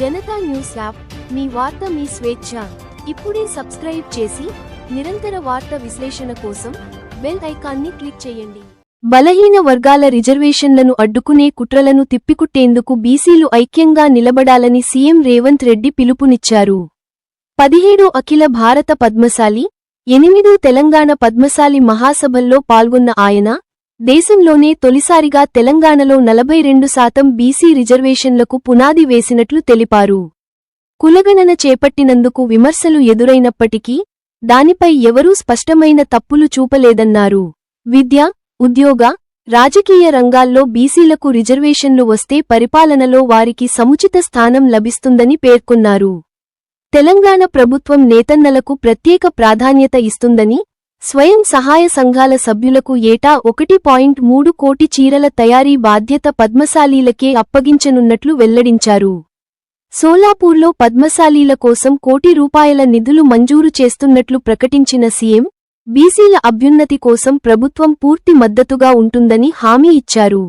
Janata news app మీ వార్త మీ స్వేచ్ఛ. ఇప్పుడే సబ్స్క్రైబ్ చేసి నిరంతర వార్త విశ్లేషణ కోసం బెల్ ఐకాన్ని క్లిక్ చేయండి. బలహీన వర్గాల రిజర్వేషన్లను అడ్డుకునే కుట్రలను తిప్పికుట్టేందుకు బీసీలు ఐక్యంగా నిలబడాలని సీఎం రేవంత్ రెడ్డి పిలుపునిచ్చారు. పదిహేడు అఖిల భారత పద్మశాలి ఎనిమిదో తెలంగాణ పద్మశాలి మహాసభల్లో పాల్గొన్న ఆయన దేశంలోనే తొలిసారిగా తెలంగాణలో నలభై రెండు శాతం బీసీ రిజర్వేషన్లకు పునాది వేసినట్లు తెలిపారు. కులగణన చేపట్టినందుకు విమర్శలు ఎదురైనప్పటికీ దానిపై ఎవరూ స్పష్టమైన తప్పులు చూపలేదన్నారు. విద్య ఉద్యోగ రాజకీయ రంగాల్లో బీసీలకు రిజర్వేషన్లు వస్తే పరిపాలనలో వారికి సముచిత స్థానం లభిస్తుందని పేర్కొన్నారు. తెలంగాణ ప్రభుత్వం నేతన్నలకు ప్రత్యేక ప్రాధాన్యత ఇస్తుందని స్వయం సహాయ సంఘాల సభ్యులకు ఏటా ఒకటి పాయింట్ మూడు కోటి చీరల తయారీ బాధ్యత పద్మశాలీలకే అప్పగించనున్నట్లు వెల్లడించారు. సోలాపూర్లో పద్మశాలీల కోసం కోటి రూపాయల నిధులు మంజూరు చేస్తున్నట్లు ప్రకటించిన సీఎం బీసీల అభ్యున్నతి కోసం ప్రభుత్వం పూర్తి మద్దతుగా ఉంటుందని హామీ ఇచ్చారు.